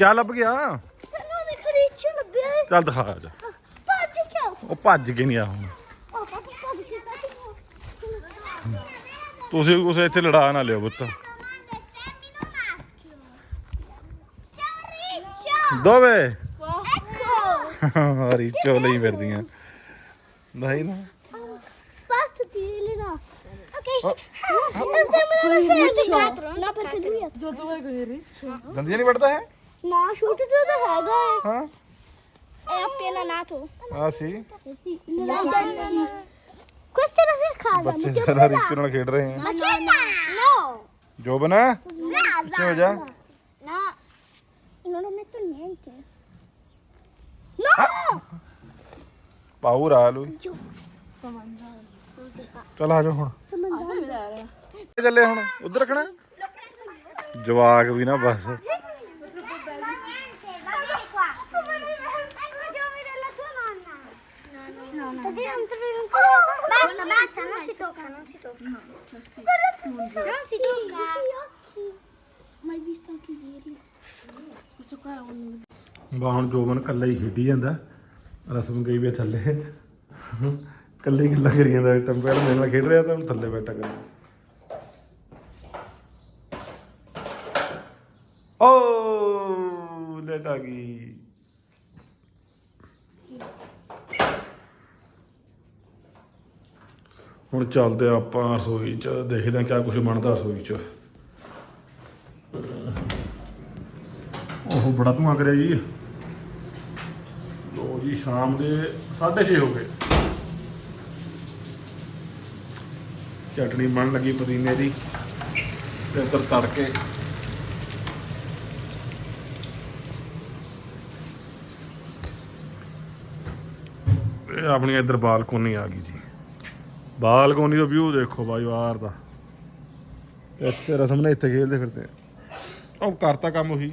ਕਿਆ ਲੱਭ ਗਿਆ? ਤੈਨੂੰ ਦੇ ਖਰੀਚ ਲੱਭਿਆ। ਚੱਲ ਦਿਖਾ ਜਾ। ਭੱਜ ਕਿਉਂ ਉਹ ਭੱਜ ਕੇ ਨਹੀਂ ਆ ਹੁਣ। ਉਹ ਪਾਪਾ ਭੱਜ ਕੇ ਤਾਂ ਤੁਸੀਂ ਕੁਛ ਇੱਥੇ ਲੜਾ ਨਾ ਲਿਓ ਪੁੱਤ। ਦੋਵੇ। Ecco! ਰੀਚੋ ਲਈ ਫਿਰਦੀਆਂ। ਨਹੀਂ ਨਾ। Basta tirarli Ok. Andiamo alla festa. No, perché lui è... Già dove con il riccio? ਦੰਦੀਆਂ ਨਹੀਂ ਵੱਢਦਾ ਹੈ No, shoot da ਹੈਗਾ ਹੈ ਹਾਂ È appena nato. ਆ ਸੀ Questa è la mia casa. ਬੱਚੇ ਸਾਰਾ ਰੀਚੋ ਨਾਲ ਖੇਡ ਰਹੇ no? No. ਜੋਬਨ Rasa. ਹੋ ਜਾ No. Non lo metto niente. No! ਲੂ si fa? ਚੱਲ ਆ ਜਾ ਹੁਣ ਚੱਲੇ ਹੁਣ ਉਧਰ ਰੱਖਣਾ ਜਵਾਕ ਵੀ ਨਾ ਬਸ si tocca. Ma hai visto anche ieri? Questo qua è un... ਬਾ ਹੁਣ ਜੋਬਨ ਕੱਲਾ ਹੀ ਖੇਡੀ ਜਾਂਦਾ ਰਸਮ ਗਈ ਵੀ ਆ ਥੱਲੇ ਕੱਲੇ ਹੀ ਗੱਲਾਂ ਕਰੀ ਜਾਂਦਾ ਟੰਪਿਆ ਮੇਰੇ ਨਾਲ ਖੇਡ ਰਿਹਾ ਤਾਂ ਹੁਣ ਥੱਲੇ ਬੈਠਾ ਕਰ ਓ ਲੇਟ ਆ ਗਈ ਹੁਣ ਚੱਲਦੇ ਆ ਆਪਾਂ ਰਸੋਈ ਚ, ਦੇਖਦੇ ਹਾਂ ਕਿਆ ਕੁਝ ਬਣਦਾ ਰਸੋਈ ਚ। ਉਹ ਬੜਾ ਧੂਆਂ ਕਰਿਆ ਜੀ। ਲੋ ਜੀ, ਸ਼ਾਮ ਦੇ 6:30 ਹੋ ਗਏ। ਚਟਣੀ ਬਣ ਲੱਗੀ ਪੁਦੀਨੇ ਦੀ, ਤੇ ਇੱਧਰ ਤੜਕੇ। ਇਹ ਆਪਣੀ ਇੱਧਰ ਬਾਲਕੋਨੀ ਆ ਗਈ ਜੀ। ਬਾਲਕੋਨੀ ਦਾ ਵਿਊ ਦੇਖੋ ਬਾਈ ਬਾਹਰ ਦਾ। ਇੱਥੇ ਰਸਮ ਨੇ ਇੱਥੇ ਖੇਲਦੇ ਫਿਰਦੇ। ਉਹ ਕਰਤਾ ਕੰਮ ਉਹੀ।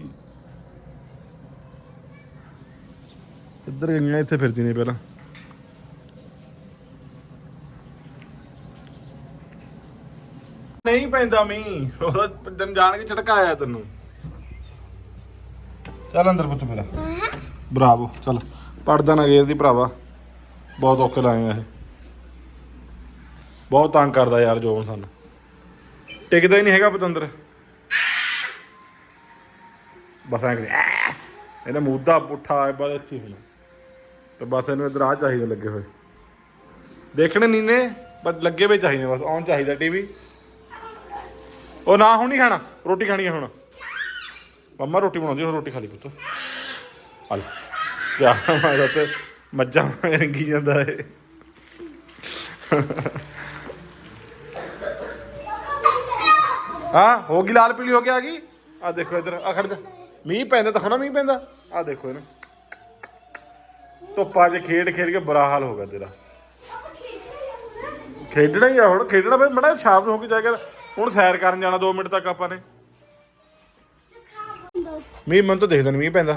ਇੱਧਰ ਗਈਆਂ ਇੱਥੇ ਫਿਰਦੀ ਨੇ ਪਹਿਲਾਂ। ਨਹੀਂ ਪੈਂਦਾ ਮੀਂਹ ਉਹ ਤੈਨੂੰ ਜਾਣ ਕੇ ਝਟਕਾਇਆ ਤੈਨੂੰ। ਚੱਲ ਅੰਦਰ ਪੁੱਤ ਮੇਰਾ ਬਰਾਵੋ ਚੱਲ। ਪੜਦਾ ਨਾ ਗੇਰ ਦੀ ਭਰਾਵਾ। ਬਹੁਤ ਔਖੇ ਲਾਏ ਆ ਇਹ। ਬਹੁਤ ਤੰਗ ਕਰਦਾ ਯਾਰ ਜੋਨ ਸਾਨੂੰ। ਟਿਕਦਾ ਹੀ ਨਹੀਂ ਹੈਗਾ ਪਤੰਦਰ। ਬਸ ਐਂ ਕਰੀ ਇਹਦਾ ਮੂਦਾ ਪੁੱਠਾ ਹੈ ਬਸ ਅੱਛੀ ਹੋਣਾ। ਤੇ ਬਸ ਇਹਨੂੰ ਇਧਰ ਆ ਚਾਹੀਦੇ ਲੱਗੇ ਹੋਏ। ਦੇਖਣੇ ਨਹੀਂ ਨੇ ਬਸ ਲੱਗੇ ਹੋਏ ਚਾਹੀਦੇ ਬਸ, ਆਉਣ ਚਾਹੀਦਾ ਟੀਵੀ ਉਹ ਨਾ, ਹੁਣ ਨਹੀਂ ਖਾਣਾ, ਰੋਟੀ ਖਾਣੀ ਹੈ ਹੁਣ। ਮੰਮਾ ਰੋਟੀ ਬਣਾਉਂਦੀ ਹੁਣ ਰੋਟੀ ਖਾ ਲਈ ਪੁੱਤ। ਹਲ ਕਿਆ ਮਾਰਾ ਤੇ ਮੱਝਾਂ ਰੰਗੀ ਜਾਂਦਾ ਏ ਹਾਂ ਹੋ ਗਈ ਲਾਲ ਪੀਲੀ ਹੋ ਕੇ ਆ ਗਈ। ਆ ਦੇਖੋ ਇਧਰ ਆ ਖੜ ਜਾ। ਮੀਂਹ ਪੈਂਦਾ ਤਾਂ ਖਣਾ ਮੀਂਹ ਪੈਂਦਾ। ਆ ਦੇਖੋ ਇਹਨੂੰ। ਧੁੱਪਾਂ 'ਚ ਖੇਡ ਖੇਡ ਕੇ ਬੁਰਾ ਹਾਲ ਹੋ ਗਿਆ ਤੇਰਾ। ਖੇਡਣਾ ਹੀ ਆ ਹੁਣ ਖੇਡਣਾ ਬਈ ਮੜਾ ਸ਼ਾਮ ਨੂੰ ਹੋ ਕੇ ਜਾਏਗਾ ਹੁਣ ਸੈਰ ਕਰਨ ਜਾਣਾ 2 ਮਿੰਟ ਤੱਕ ਆਪਾਂ ਨੇ। ਮੀਂਹ ਮਨ ਤਾਂ ਦੇਖਦਾ ਨੀ ਮੀਂਹ ਪੈਂਦਾ.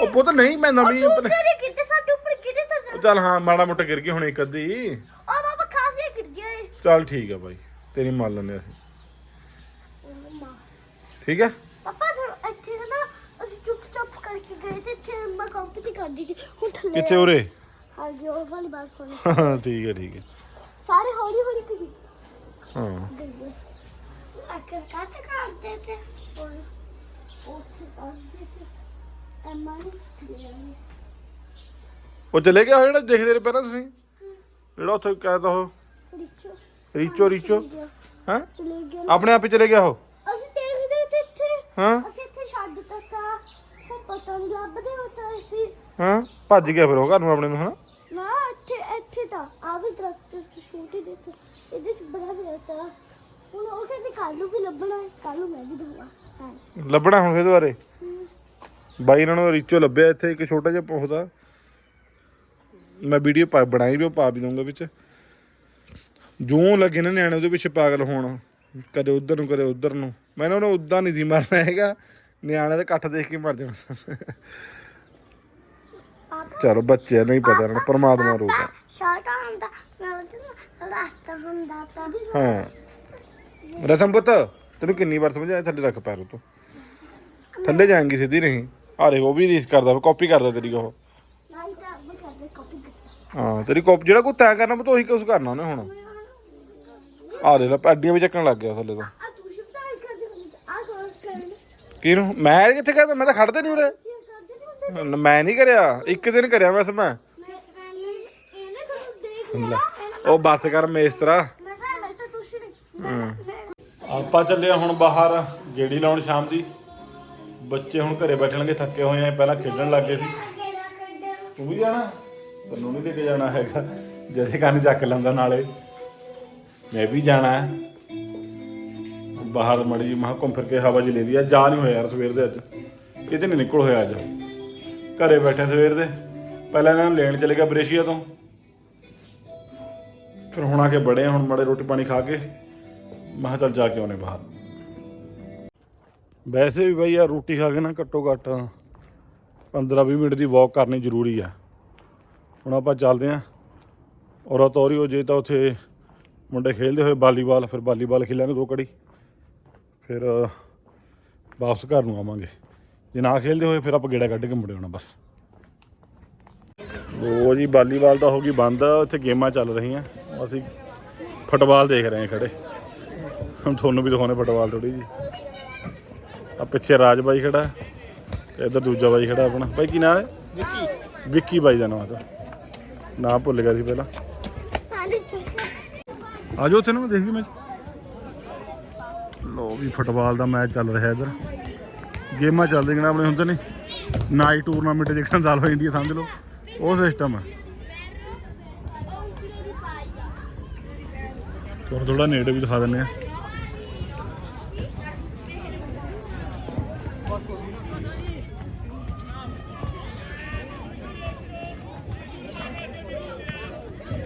ਉਹ ਪੁੱਤ ਨਹੀਂ ਪੈਂਦਾ ਮੀਂਹ ਆਪਣੇ- ਚੱਲ ਹਾਂ ਮਾੜਾ ਮੋਟਾ ਗਿਰ ਗਈ ਹੁਣ ਇੱਕ ਅੱਧੀ। papà, casi che ti hai. ਚੱਲ ਠੀਕ ਆ ਬਾਈ। ਤੇਰੀ ਮੰਨ ਲੈਂਦੇ ਅਸੀਂ. ਠੀਕ ਹੈ? ਪਾਪਾ ਸਰ ਇੱਥੇ ਨਾ ਅਸੀਂ ਚੁੱਪ ਚਾਪ ਕਰਕੇ ਗਏ ਤੇ ਇੱਥੇ ਮੈਂ ਕੰਪਨੀ ਕਰਦੀ ਸੀ। ਹੁਣ ਥੱਲੇ ਕਿੱਥੇ ਉਰੇ? ਹਾਂਜੀ ਉਹ ਵਾਲੀ ਬਾਤ ਕੋਲ ਠੀਕ ਹੈ ਠੀਕ ਹੈ। ਸਾਰੇ ਹੌਲੀ ਹੌਲੀ ਕਰੀ ਹਾਂ। ਗਏ। ਅਕਰ ਕੱਟ ਕਰਦੇ ਤੇ ਔਰ ਉੱਥੇ ਕਰਦੇ ਤੇ ਐਮਾ ਨਹੀਂ ਉਹ ਚਲੇ ਗਿਆ ਹੋਇਆ ਜਿਹੜਾ ਦੇਖਦੇ ਰਹੇ ਪਹਿਲਾਂ ਤੁਸੀਂ? ਜਿਹੜਾ ਉੱਥੇ ਕਹਿੰਦਾ ਉਹ? ਰਿਚੋ ਰੀਚੋ। ਹਾਂ? ਚਲੇ ਗਿਆ। ਆਪਣੇ ਆਪ ਹੀ ਚਲੇ ਗਿਆ ਉਹ? ਅਸੀਂ ਦੇਖਦੇ ਤੇ ਇੱਥੇ। ਹਾਂ? ਅਸੀਂ ਇੱਥੇ ਛੱਡ ਦਿੱਤਾ ਤਾਂ। ਫਿਰ ਪਤਾ ਨਹੀਂ ਲੱਭਦੇ ਹੁੰਦਾ ਸੀ ਹਾਂ? ਭੱਜ ਗਿਆ ਫਿਰ ਉਹ ਘਰ ਨੂੰ ਆਪਣੇ ਨੂੰ ਹਨਾ? ਨਾ ਇੱਥੇ ਇੱਥੇ ਤਾਂ। ਆ ਵੀ ਦਰਖਤ ਚ ਛੋਟੀ ਦੇ ਤੇ ਇਹਦੇ ਚ ਬੜਾ ਵੀ ਤਾਂ। ਹੁਣ ਉਹ ਕਹਿੰਦੇ ਕੱਲ ਨੂੰ ਵੀ ਲੱਭਣਾ ਹੈ। ਕੱਲ ਨੂੰ ਮੈਂ ਵੀ ਦਊਂਗਾ। ਹਾਂ। ਲੱਭਣਾ ਹੁਣ ਫਿਰ ਦੁਬਾਰੇ ਬਾਈ ਇਹਨਾਂ ਨੂੰ ਰੀਚੋ ਲੱਭਿਆ ਇੱਥੇ ਇੱਕ ਛੋਟਾ ਜਿਹਾ ਪੌਦਾ ਮੈਂ ਵੀਡੀਓ ਬਣਾਈ ਵੀ ਉਹ ਪਾ ਵੀ ਦਊਂਗਾ ਵਿੱਚ। ਜੂੰ ਲੱਗੇ ਨੇ ਨਿਆਣੇ ਉਹਦੇ ਪਿੱਛੇ ਪਾਗਲ ਹੋਣ। ਕਦੇ ਉਧਰ ਨੂੰ ਕਦੇ ਉਧਰ ਨੂੰ। ਮੈਂ ਉਹਨਾਂ ਨੂੰ ਉਦਾਂ ਨਹੀਂ ਸੀ ਮਰਨਾ ਹੈਗਾ। ਨਿਆਣੇ ਦੇ ਇਕੱਠ ਦੇਖ ਕੇ ਮਰ ਜਾਣਾ। ਚਲੋ ਬੱਚੇ ਨਹੀਂ ਪਤਾ ਨੂੰ ਪਰਮਾਤਮਾ ਰੂਪ ਹੈ ਸ਼ਾਰਟ ਹੁੰਦਾ ਮੈਂ ਉਹਦੇ ਰਸਤਾ ਹੁੰਦਾ ਤਾਂ। ਹਾਂ। ਰਸਮ ਪੁੱਤ ਤੈਨੂੰ ਕਿੰਨੀ ਵਾਰ ਸਮਝਾਇਆ ਥੱਲੇ ਰੱਖ ਪੈਰ ਤੂੰ ਥੱਲੇ ਜਾਏਂਗੀ ਸਿੱਧੀ ਨਹੀਂ। ਆ ਦੇਖ ਉਹ ਵੀ ਰੀਸ ਕਰਦਾ ਕਾਪੀ ਕਰਦਾ ਤੇਰੀ ਉਹ। ਹਾਂ ਤੇਰੀ ਕਾਪੀ ਜਿਹੜਾ ਕੋਈ ਤੈਅ ਕਰਨਾ ਮੈਂ ਤਾਂ ਉਹੀ ਕੁਝ ਕਰਨਾ ਉਹਨੇ ਹੁਣ। ਆ ਦੇ ਲੈ ਅੱਡੀਆਂ ਵੀ ਚੱਕਣ ਲੱਗ ਗਿਆ ਥੱਲੇ ਤੋਂ। ਆ ਤੂੰ ਆ ਕਿਹਨੂੰ? ਮੈਂ ਕਿੱਥੇ ਕਰਦਾ ਮੈਂ ਤਾਂ ਖੜਦਾ ਨਹੀਂ ਉਰੇ। ਮੈਂ ਨਹੀਂ ਕਰਿਆ ਇੱਕ ਦਿਨ ਕਰਿਆ ਬਸ ਮੈਂ। ਮੈਂ ਇਹਨੇ ਤੁਹਾਨੂੰ ਦੇਖ ਲਿਆ ਉਹ ਬੱਸ ਕਰ ਮੇਸਤਰਾ। ਮੈਂ ਤਾਂ ਮੈਂ ਤਾਂ ਤੁਸੀਂ ਨਹੀਂ ਆਪਾਂ ਚੱਲੇ ਹੁਣ ਬਾਹਰ ਗੇੜੀ ਲਾਉਣ ਸ਼ਾਮ ਦੀ। ਬੱਚੇ ਹੁਣ ਘਰੇ ਬੈਠਣਗੇ ਥੱਕੇ ਹੋਏ ਆ ਪਹਿਲਾਂ ਖੇਡਣ ਲੱਗ ਗਏ ਸੀ। ਤੂੰ ਵੀ ਜਾਣਾ? ਤੈਨੂੰ ਨਹੀਂ ਲੈ ਕੇ ਜਾਣਾ ਹੈਗਾ। ਜੈਸੇ ਕੰਨ ਚੱਕ ਲੈਂਦਾ ਨਾਲੇ। ਮੈਂ ਵੀ ਜਾਣਾ ਹੈ। ਬਾਹਰ ਮੜੀ ਜੀ ਮਹਾ ਘੁੰਮ ਫਿਰ ਕੇ ਹਵਾ ਜੀ ਲੈ ਲਈ ਆ ਜਾ ਨਹੀਂ ਹੋਇਆ ਯਾਰ ਸਵੇਰ ਦੇ ਅੱਜ। ਕਿਤੇ ਨਹੀਂ ਨਿਕਲ ਹੋਇਆ ਅੱਜ। ਘਰੇ ਬੈਠੇ ਸਵੇਰ ਦੇ। ਪਹਿਲਾਂ ਇਹਨਾਂ ਨੂੰ ਲੈਣ ਚਲੇ ਗਿਆ ਬਰੇਸ਼ੀਆ ਤੋਂ। ਫਿਰ ਹੁਣ ਆ ਕੇ ਬੜੇ ਹੁਣ ਮੜੇ ਰੋਟੀ ਪਾਣੀ ਖਾ ਕੇ। ਮੈਂ ਕਿਹਾ ਚੱਲ ਜਾ ਕੇ ਆਉਨੇ ਬਾਹਰ। ਵੈਸੇ ਵੀ ਬਈ ਯਾਰ ਰੋਟੀ ਖਾ ਕੇ ਨਾ ਘੱਟੋ ਘੱਟ 15-20 ਮਿੰਟ ਦੀ ਵਾਕ ਕਰਨੀ ਜ਼ਰੂਰੀ ਆ। ਹੁਣ ਆਪਾਂ ਚੱਲਦੇ ਆਂ ਔਰ ਤੋਰੀ ਹੋ ਜੇ ਤਾਂ ਉੱਥੇ ਮੁੰਡੇ ਖੇਡਦੇ ਹੋਏ ਵਾਲੀਬਾਲ ਫਿਰ ਵਾਲੀਬਾਲ ਖੇਲਾਂਗੇ ਦੋ ਕੜੀ। ਫਿਰ ਵਾਪਸ ਘਰ ਨੂੰ ਆਵਾਂਗੇ। ਜੇ ਨਾ ਖੇਲਦੇ ਹੋਏ ਫਿਰ ਆਪਾਂ ਗੇੜਾ ਕੱਢ ਕੇ ਮੁੜੇ ਆਉਣਾ ਬਸ। ਉਹ ਜੀ ਵਾਲੀਬਾਲ ਤਾਂ ਹੋ ਗਈ ਬੰਦ। ਉੱਥੇ ਗੇਮਾਂ ਚੱਲ ਰਹੀਆਂ। ਅਸੀਂ ਫੁੱਟਬਾਲ ਦੇਖ ਰਹੇ ਹਾਂ ਖੜੇ। ਹੁਣ ਤੁਹਾਨੂੰ ਵੀ ਦਿਖਾਉਣੇ ਫੁੱਟਬਾਲ ਥੋੜੀ ਜੀ ਆ ਪਿੱਛੇ ਰਾਜ ਬਾਈ ਖੜਾ ਤੇ ਇੱਧਰ ਦੂਜਾ ਬਾਈ ਖੜਾ ਆਪਣਾ। ਬਾਈ ਕੀ ਨਾਮ ਹੈ? ਵਿੱਕੀ। ਵਿੱਕੀ ਬਾਈ ਦਾ ਨਾਮ ਤਾਂ। ਨਾਮ ਭੁੱਲ ਗਿਆ ਸੀ ਪਹਿਲਾਂ। ਆ ਜਾਓ ਉੱਥੇ ਨੂੰ, ਦੇਖੀ ਮੈਚ ਲੋ ਵੀ ਫੁੱਟਬਾਲ ਦਾ ਮੈਚ ਚੱਲ ਰਿਹਾ ਇੱਧਰ। ਗੇਮਾਂ ਚੱਲਦੀਆਂ ਨੇ ਆਪਣੇ, ਹੁੰਦੇ ਨੇ ਨਾਈਟ ਟੂਰਨਾਮੈਂਟ ਜਿਹੜਾ ਚੱਲ ਹੋਈ ਇੰਡੀਆ ਸਮਝ ਲਓ। ਉਹ ਸਿਸਟਮ ਹੈ ਥੋੜਾ ਥੋੜਾ ਨੇੜੇ ਵੀ ਦਿਖਾ ਦਿੰਨੇ ਆ।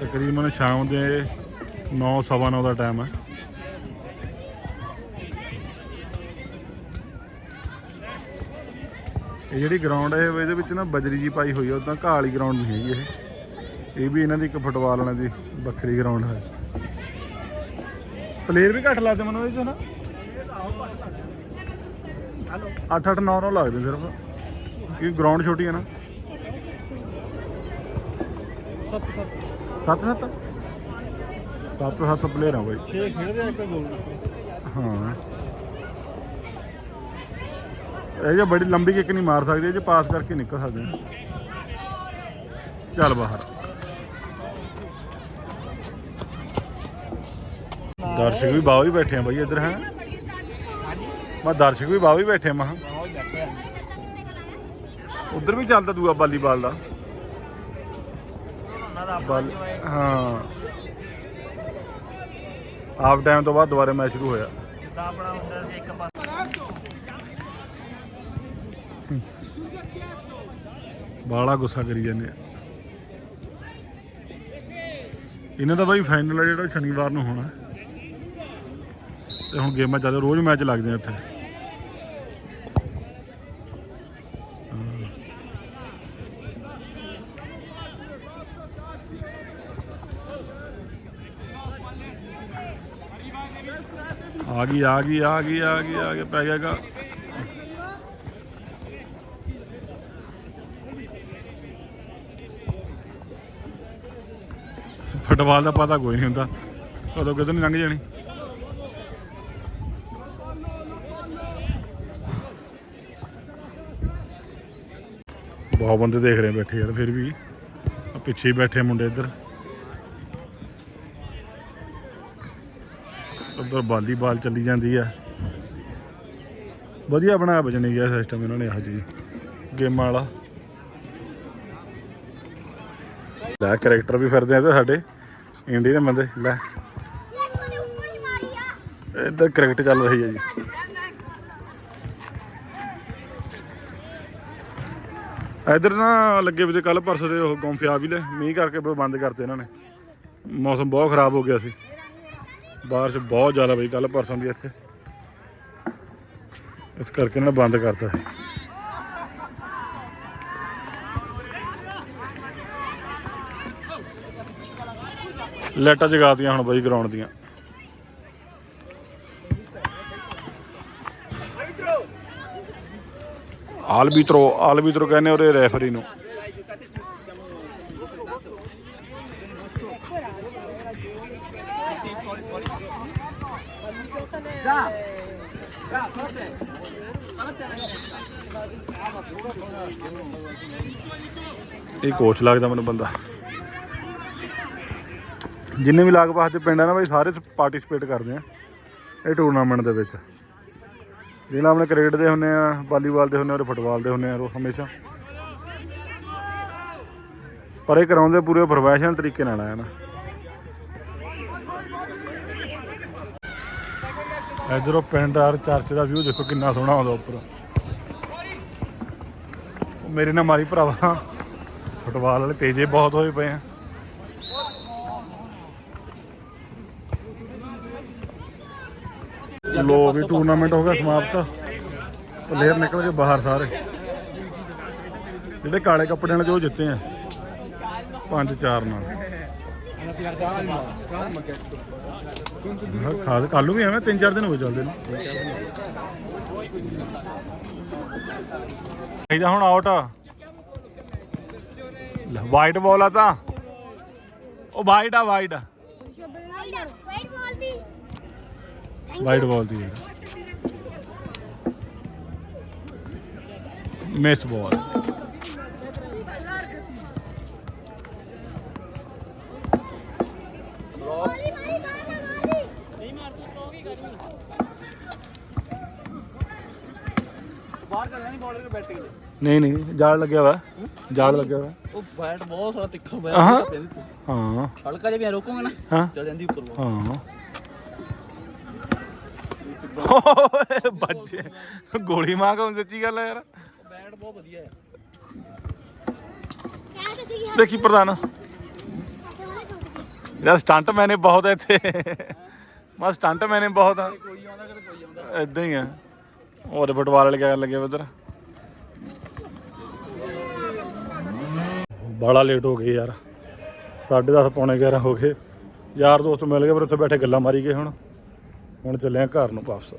ਤਕਰੀਬਨ ਸ਼ਾਮ ਦੇ 9:30 ਦਾ ਟਾਈਮ ਹੈ। ਇਹ ਜਿਹੜੀ ਗਰਾਊਂਡ ਹੈ, ਇਹਦੇ ਵਿੱਚ ਨਾ ਬਜਰੀ ਜੀ ਪਾਈ ਹੋਈ ਹੈ ਉਦਾਂ ਘਾਹ ਵਾਲੀ ਗਰਾਊਂਡ ਨਹੀਂ ਹੈਗੀ ਇਹ। ਇਹ ਵੀ ਇਹਨਾਂ ਦੀ ਇੱਕ ਫੁੱਟਬਾਲ ਵਾਲਿਆਂ ਦੀ ਵੱਖਰੀ ਗਰਾਊਂਡ ਹੈ। ਪਲੇਅਰ ਵੀ ਘੱਟ ਲੱਗਦੇ ਮੈਨੂੰ ਇਹਦੇ 'ਚ ਨਾ 8 8 9 9 ਲੱਗਦੇ ਸਿਰਫ। ਕਿਉਂਕਿ ਗਰਾਊਂਡ ਛੋਟੀ ਹੈ ਨਾ। 7 7 7 7 ਪਲੇਅਰ ਆ ਬਾਈ। 6 ਖੇਡਦੇ ਆ ਇੱਕ ਗੋਲ ਹਾਂ। ਇਹ ਜੇ ਬੜੀ ਲੰਬੀ ਕਿੱਕ ਨਹੀਂ ਮਾਰ ਸਕਦੇ ਜੇ ਪਾਸ ਕਰਕੇ ਨਿਕਲ ਸਕਦੇ ਚੱਲ ਬਾਹਰ। ਦਰਸ਼ਕ ਵੀ ਬਾਹਰ ਹੀ ਬੈਠੇ ਆ ਬਾਈ ਇੱਧਰ ਹੈ। ਮੈਂ ਦਰਸ਼ਕ ਵੀ ਬਾਹਰ ਹੀ ਬੈਠੇ ਮਹਾ ਉਧਰ ਵੀ ਚੱਲਦਾ ਦੂਆ ਵਾਲੀਬਾਲ ਦਾ। ਹਾਂ। ਹਾਫ ਟਾਈਮ ਤੋਂ ਬਾਅਦ ਦੁਬਾਰਾ ਮੈਚ ਸ਼ੁਰੂ ਹੋਇਆ। ਜਿੱਦਾਂ ਆਪਣਾ ਹੁੰਦਾ ਸੀ ਇੱਕ ਪਾਸੇ ਬਾਲਾ ਗੁੱਸਾ ਕਰੀ ਜਾਂਦੇ ਆ। ਇਹਨਾਂ ਦਾ ਬਾਈ ਫਾਈਨਲ ਜਿਹੜਾ ਸ਼ਨੀਵਾਰ ਨੂੰ ਹੋਣਾ। ਤੇ ਹੁਣ ਗੇਮਾਂ ਚੱਲ ਰੋਜ਼ ਮੈਚ ਲੱਗਦੇ ਆ ਇੱਥੇ। ਆ ਗਈ ਆ ਗਈ ਆ ਗਈ ਆ ਗਈ ਆ ਗਈ, ਪੈ ਗਿਆਗਾ ਫੁੱਟਬਾਲ ਦਾ ਪਤਾ ਕੋਈ ਨਹੀਂ ਹੁੰਦਾ। ਕਦੋਂ ਕਿਦੋਂ ਨਹੀਂ ਲੰਘ ਜਾਣੀ? ਬਹੁਤ ਬੰਦੇ ਦੇਖ ਰਹੇ ਬੈਠੇ ਯਾਰ, ਫਿਰ ਵੀ। ਪਿੱਛੇ ਬੈਠੇ ਮੁੰਡੇ ਇੱਧਰ। ਉੱਧਰ ਵਾਲੀਬਾਲ ਚੱਲੀ ਜਾਂਦੀ ਆ। ਵਧੀਆ ਬਣਾਇਆ ਬਜਣੀ ਗਿਆ ਸਿਸਟਮ ਇਹਨਾਂ ਨੇ ਆਹ ਜੀ ਗੇਮਾਂ ਵਾਲਾ। ਲੈ ਕਰੈਕਟਰ ਵੀ ਫਿਰਦੇ ਆ ਤੇ ਸਾਡੇ ਇੰਡੀਆ ਦੇ ਬੰਦੇ, ਲੈ। ਇੱਧਰ ਕ੍ਰਿਕਟ ਚੱਲ ਰਹੀ ਹੈ ਜੀ। ਇੱਧਰ ਨਾ ਲੱਗੇ ਵੀ ਤੇ ਕੱਲ ਪਰਸੋਂ ਦੇ ਉਹ ਗੌਂਫੇ ਆ ਵੀ ਲੈ, ਮੀਂਹ ਕਰਕੇ ਬੰਦ ਕਰਤੇ ਇਹਨਾਂ ਨੇ। ਮੌਸਮ ਬਹੁਤ ਖਰਾਬ ਹੋ ਗਿਆ ਸੀ। ਬਾਰਿਸ਼ ਬਹੁਤ ਜ਼ਿਆਦਾ ਬਈ ਕੱਲ ਪਰਸੋਂ ਦੀ ਇੱਥੇ। ਇਸ ਕਰਕੇ ਇਹਨਾਂ ਬੰਦ ਕਰਤਾ ਸੀ। ਲਾਈਟਾਂ ਜਗਾਤੀਆਂ ਹੁਣ ਬਈ ਗਰਾਊਂਡ ਦੀਆਂ। ਆਲਬੀਤਰੋ ਆਲਬੀਤਰੋ ਕਹਿੰਦੇ ਉਹਦੇ ਰੈਫਰੀ ਨੂੰ। ਇਹ ਕੋਚ ਲੱਗਦਾ ਮੈਨੂੰ ਬੰਦਾ। ਜਿੰਨੇ ਵੀ ਲਾਗ ਪਾਸ ਦੇ ਪਿੰਡ ਆ ਨਾ ਬਈ, ਸਾਰੇ ਪਾਰਟਿਸਿਪੇਟ ਕਰਦੇ ਆ ਇਹ ਟੂਰਨਾਮੈਂਟ ਦੇ ਵਿੱਚ। ਜਿਹੜਾ ਆਪਣੇ ਕ੍ਰਿਕਟ ਦੇ ਹੁੰਨੇ ਆ, ਵਾਲੀਬਾਲ ਦੇ ਹੁੰਨੇ ਆ ਔਰ ਫੁੱਟਬਾਲ ਦੇ ਹੁੰਨੇ ਆ, ਉਹ ਹਮੇਸ਼ਾ। ਪਰ ਇਹ ਕਰਾਉਂਦੇ ਪੂਰੇ ਪ੍ਰੋਫੈਸ਼ਨਲ ਤਰੀਕੇ ਨਾਲ ਆ ਨਾ। ਇਧਰੋਂ ਪਿੰਡ ਆਰ ਚਰਚ ਦਾ ਵਿਊ ਦੇਖੋ ਕਿੰਨਾ ਸੋਹਣਾ ਆਉਂਦਾ ਉੱਪਰ। ਮੇਰੇ ਨਾਲ ਮਾਰੀ ਭਰਾਵਾ। ਫੁੱਟਬਾਲ ਵਾਲੇ ਤੇਜੇ ਬਹੁਤ ਹੋਏ ਪਏ ਆ। ਲੋ ਵੀ ਟੂਰਨਾਮੈਂਟ ਹੋ ਗਿਆ ਸਮਾਪਤ। ਪਲੇਅਰ ਨਿਕਲ ਕੇ ਬਾਹਰ ਸਾਰੇ। ਜਿਹੜੇ ਕਾਲੇ ਕੱਪੜਿਆਂ ਨਾਲ ਜੋ ਜਿੱਤੇ ਆ। ਪੰਜ ਚਾਰ ਨਾਲ। ਹਾਂ ਖਾਦ ਕੱਲ ਨੂੰ ਵੀ ਐਵੇਂ, ਤਿੰਨ ਚਾਰ ਦਿਨ ਹੋ ਚੱਲਦੇ ਨੇ। ਇਹਦਾ ਹੁਣ ਆਊਟ ਵਾਈਟ ਬਾਲ ਆ ਤਾਂ। ਉਹ ਵਾਈਟ ਆ ਵਾਈਟ ਆ ਵਾਈਟ ਬਾਲ ਦੀ। ਵਾਈਟ ਬਾਲ ਦੀ ਮਿਸ ਬਾਲ ਬਾਹਰ ਚੱਲਣਾ ਨਹੀਂ ਬਾਲਰ ਨਹੀਂ ਨਹੀਂ ਜਾਲ ਲੱਗਿਆ ਵਾ ਜਾਲ ਲੱਗਿਆ ਵਾ ਉਹ ਬੈਟ ਬਹੁਤ ਸਾਰਾ ਤਿੱਖਾ ਇਹਦੇ ਤੇ ਹਾਂ। ਹਲਕਾ ਜਿਹਾ ਵੀ ਰੋਕੋਗੇ ਨਾ ਹਾਂ। ਚੱਲ ਜਾਂਦੀ ਉੱਪਰ। ਹਾਂ। ਬੱਜੇ ਗੋਲੀ ਮਾਰ ਕੇ ਸੱਚੀ ਗੱਲ ਹੈ ਯਾਰ। ਬੈਟ ਬਹੁਤ ਵਧੀਆ ਹੈ। ਦੇਖੀ ਪ੍ਰਧਾਨ। ਯਾਰ ਸਟੰਟ ਮੈਨੇ ਬਹੁਤ ਇੱਥੇ। ਮੈਂ ਸਟੰਟ ਮੈਨੇ ਬਹੁਤ ਆ। ਕੋਈ ਆਉਂਦਾ ਕਦੇ ਕੋਈ ਆਉਂਦਾ। ਇਦਾਂ ਹੀ ਆ। ਹੋਰ ਫੁੱਟਬਾਲ ਵਾਲੇ ਕਿਆ ਕਰਨ ਲੱਗੇ ਉਧਰ ਬੜਾ ਲੇਟ ਹੋ ਗਏ ਯਾਰ। 10:30 ਪੌਣੇ 11 ਹੋ ਗਏ। ਯਾਰ ਦੋਸਤ ਮਿਲ ਗਏ, ਪਰ ਉੱਥੇ ਬੈਠੇ ਗੱਲਾਂ ਮਾਰੀ ਗਏ ਹੁਣ। ਹੁਣ ਚੱਲੇ ਆ ਘਰ ਨੂੰ ਵਾਪਸ।